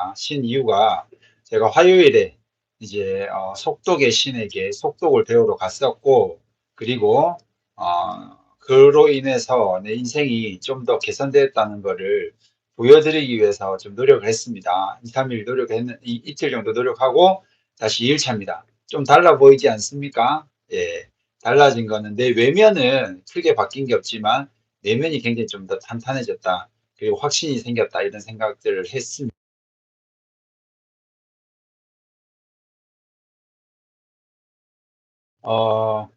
있습니다. 신 이유가 제가 화요일에 이제 어, 속독의 신에게 속독을 배우러 갔었고 그리고 어, 그로 인해서 내 인생이 좀 더 개선되었다는 것을 보여드리기 위해서 좀 노력을 했습니다. 2, 3일 노력했는 이, 이틀 정도 노력하고 다시 2일차입니다. 좀 달라 보이지 않습니까? 예. 달라진 거는 내 외면은 크게 바뀐 게 없지만 내면이 굉장히 좀 더 탄탄해졌다. 그리고 확신이 생겼다. 이런 생각들을 했습니다. 어,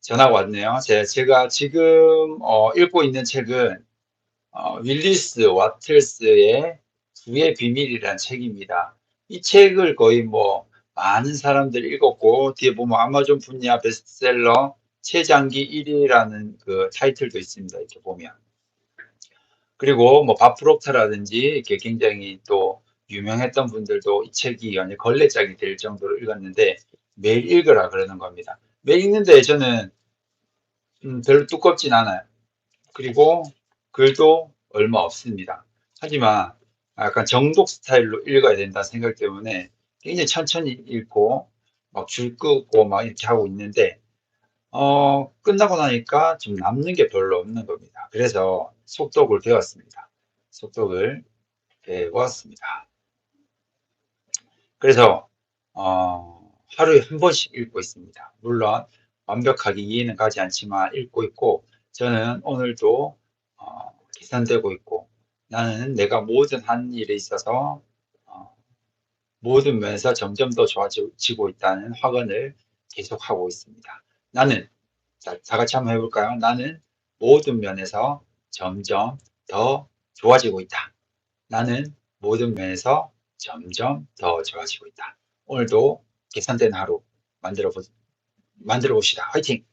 전화가 왔네요. 제, 제가 지금 어, 읽고 있는 책은 어, 윌리스 와틀스의 부의 비밀이라는 책입니다. 이 책을 거의 뭐 많은 사람들이 읽었고 뒤에 보면 아마존 분야 베스트셀러 최장기 1위라는 그 타이틀도 있습니다. 이렇게 보면. 그리고 뭐 바프록타라든지 이렇게 굉장히 또 유명했던 분들도 이 책이 완전 걸레짝이 될 정도로 읽었는데 매일 읽으라 그러는 겁니다. 매일 읽는데 저는 음, 별로 두껍진 않아요. 그리고 글도 얼마 없습니다. 하지만 약간 정독 스타일로 읽어야 된다 생각 때문에 굉장히 천천히 읽고 막 줄 끄고 막 이렇게 하고 있는데 어, 끝나고 나니까 좀 남는 게 별로 없는 겁니다. 그래서 속독을 배웠습니다. 속독을 배웠습니다. 그래서 어, 하루에 한 번씩 읽고 있습니다. 물론 완벽하게 이해는 가지 않지만 읽고 있고 저는 오늘도 어, 계산되고 있고 나는 내가 모든 한 일에 있어서 어, 모든 면에서 점점 더 좋아지고 있다는 확언을 계속하고 있습니다. 나는 자, 다 같이 한번 해볼까요? 나는 모든 면에서 점점 더 좋아지고 있다. 나는 모든 면에서 점점 더 좋아지고 있다. 오늘도 개선된 하루 만들어 보, 만들어 봅시다. 화이팅!